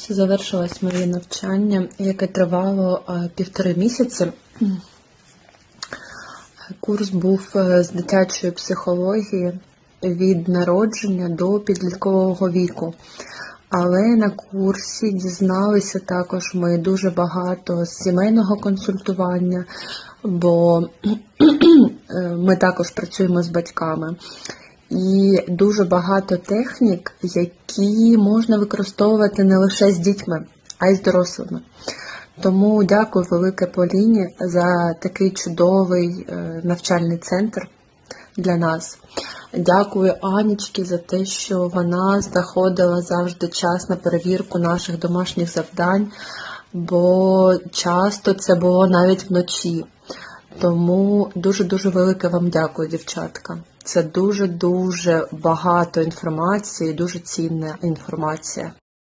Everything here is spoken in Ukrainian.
Ось Завершилось моє навчання, яке тривало е, півтори місяці. Курс був е, з дитячої психології від народження до підліткового віку. Але на курсі дізналися також ми дуже багато з сімейного консультування, бо е, ми також працюємо з батьками. І дуже багато технік, які можна використовувати не лише з дітьми, а й з дорослими. Тому дякую велике Поліні за такий чудовий е, навчальний центр для нас. Дякую Анічці за те, що вона знаходила завжди час на перевірку наших домашніх завдань, бо часто це було навіть вночі. Тому дуже-дуже велике вам дякую, дівчатка. Це дуже-дуже багато інформації, дуже цінна інформація.